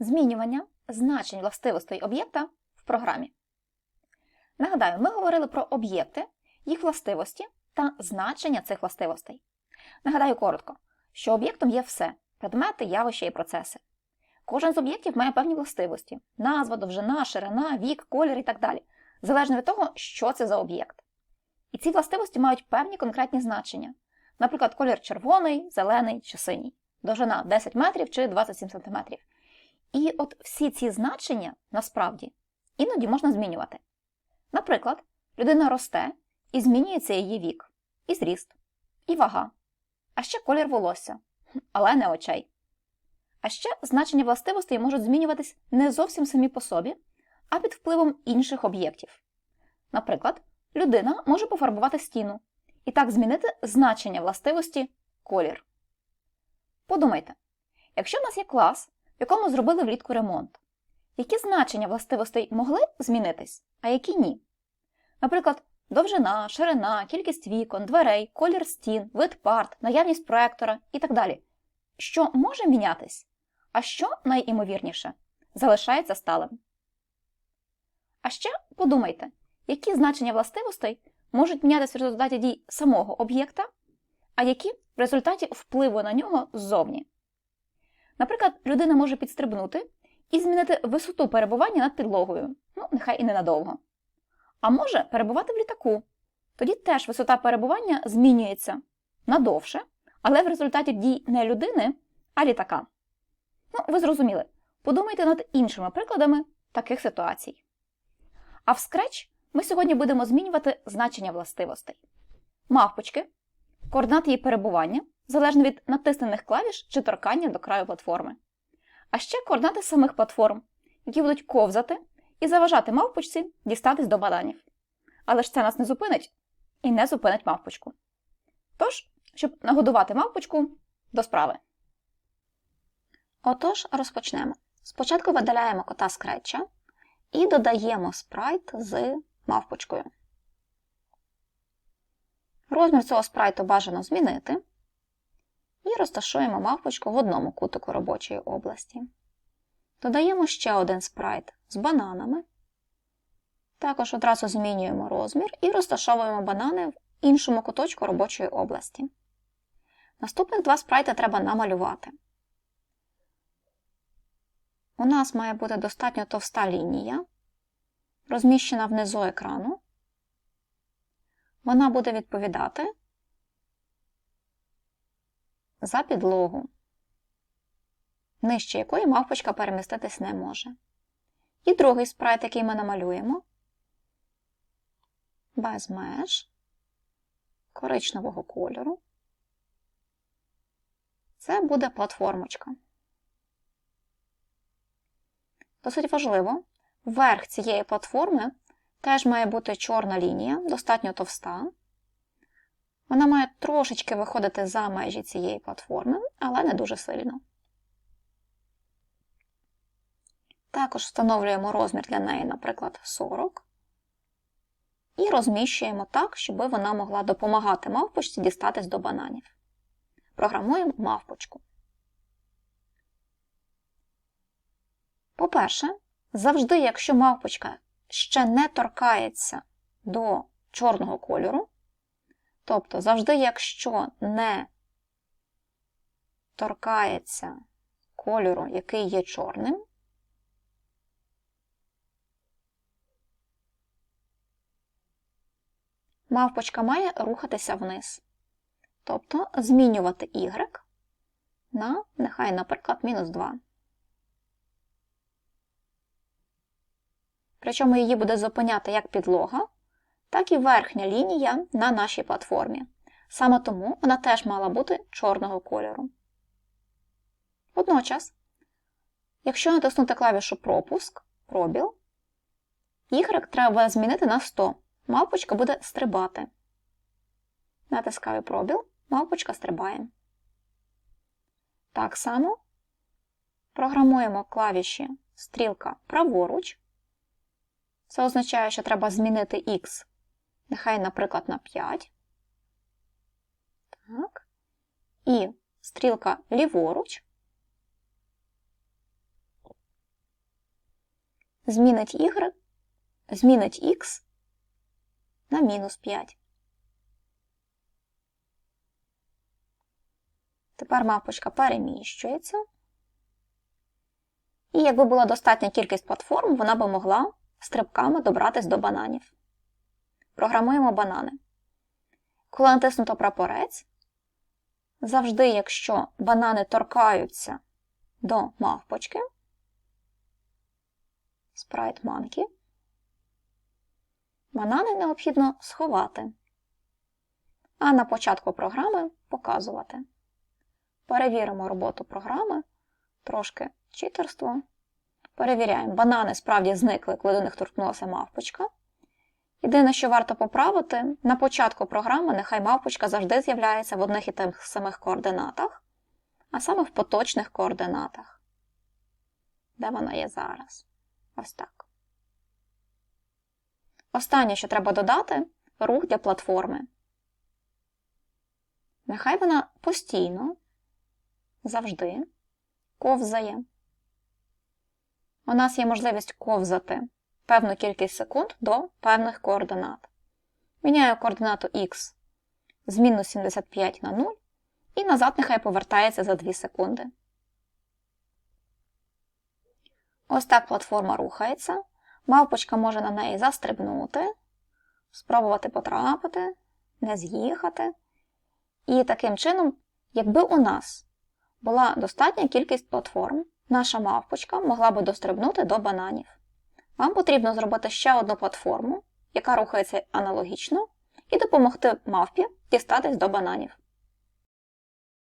Змінювання значень властивостей об'єкта в програмі. Нагадаю, ми говорили про об'єкти, їх властивості та значення цих властивостей. Нагадаю коротко, що об'єктом є все предмети, явища і процеси. Кожен з об'єктів має певні властивості назва, довжина, ширина, вік, колір і так далі, залежно від того, що це за об'єкт. І ці властивості мають певні конкретні значення. Наприклад, колір червоний, зелений чи синій, довжина 10 метрів чи 27 сантиметрів. І от всі ці значення насправді іноді можна змінювати. Наприклад, людина росте і змінюється її вік, і зріст, і вага, а ще колір волосся, але не очей. А ще значення властивостей можуть змінюватись не зовсім самі по собі, а під впливом інших об'єктів. Наприклад, людина може пофарбувати стіну і так змінити значення властивості колір. Подумайте, якщо в нас є клас, якому зробили влітку ремонт, які значення властивостей могли змінитись, а які ні? Наприклад, довжина, ширина, кількість вікон, дверей, колір стін, вид парт, наявність проектора і так далі. Що може мінятись, а що найімовірніше залишається сталим. А ще подумайте, які значення властивостей можуть мінятися в результаті дій самого об'єкта, а які в результаті впливу на нього ззовні. Наприклад, людина може підстрибнути і змінити висоту перебування над підлогою, ну, нехай і ненадовго. А може перебувати в літаку. Тоді теж висота перебування змінюється надовше, але в результаті дій не людини, а літака. Ну, ви зрозуміли. Подумайте над іншими прикладами таких ситуацій. А в Scratch ми сьогодні будемо змінювати значення властивостей. Мавпочки, координат її перебування, залежно від натиснених клавіш чи торкання до краю платформи. А ще координати самих платформ, які будуть ковзати і заважати мавпочці дістатись до бананів. Але ж це нас не зупинить і не зупинить мавпочку. Тож, щоб нагодувати мавпочку до справи. Отож, розпочнемо. Спочатку видаляємо кота скретча і додаємо спрайт з мавпочкою. Розмір цього спрайту бажано змінити. Розташуємо мавпочку в одному кутику робочої області. Додаємо ще один спрайт з бананами. Також одразу змінюємо розмір і розташовуємо банани в іншому куточку робочої області. Наступних два спрайти треба намалювати. У нас має бути достатньо товста лінія, розміщена внизу екрану. Вона буде відповідати за підлогу, нижче якої мавпочка переміститись не може. І другий спрайт, який ми намалюємо, без меж коричневого кольору. Це буде платформочка. Досить важливо, верх цієї платформи теж має бути чорна лінія, достатньо товста. Вона має трошечки виходити за межі цієї платформи, але не дуже сильно. Також встановлюємо розмір для неї, наприклад, 40. І розміщуємо так, щоб вона могла допомагати мавпочці дістатись до бананів. Програмуємо мавпочку. По-перше, завжди, якщо мавпочка ще не торкається до чорного кольору, тобто завжди, якщо не торкається кольору, який є чорним, мавпочка має рухатися вниз. Тобто змінювати y на, нехай, наприклад, мінус 2. Причому її буде зупиняти як підлога, так і верхня лінія на нашій платформі. Саме тому вона теж мала бути чорного кольору. Водночас, якщо натиснути клавішу пропуск, пробіл, Y треба змінити на 100. Мавпочка буде стрибати. Натискаю пробіл, мавпочка стрибає. Так само програмуємо клавіші стрілка праворуч. Це означає, що треба змінити X, нехай, наприклад, на 5. Так. І стрілка ліворуч. змінить y, змінить x на мінус 5. Тепер мавпочка переміщується. І якби була достатня кількість платформ, вона би могла стрибками добратись до бананів. Програмуємо банани. Коли натиснуто прапорець, завжди, якщо банани торкаються до мавпочки, Sprite Monkey, банани необхідно сховати, а на початку програми показувати. Перевіримо роботу програми, трошки читерство. Перевіряємо, банани справді зникли, коли до них торкнулася мавпочка. Єдине, що варто поправити, на початку програми нехай мавпочка завжди з'являється в одних і тих самих координатах, а саме в поточних координатах. Де вона є зараз? Ось так. Останнє, що треба додати, рух для платформи. Нехай вона постійно, завжди ковзає. У нас є можливість ковзати певну кількість секунд до певних координат. Міняю координату Х з мінус 75 на 0 і назад нехай повертається за 2 секунди. Ось так платформа рухається. Мавпочка може на неї застрибнути, спробувати потрапити, не з'їхати. І таким чином, якби у нас була достатня кількість платформ, наша мавпочка могла би дострибнути до бананів. Вам потрібно зробити ще одну платформу, яка рухається аналогічно, і допомогти мавпі дістатись до бананів.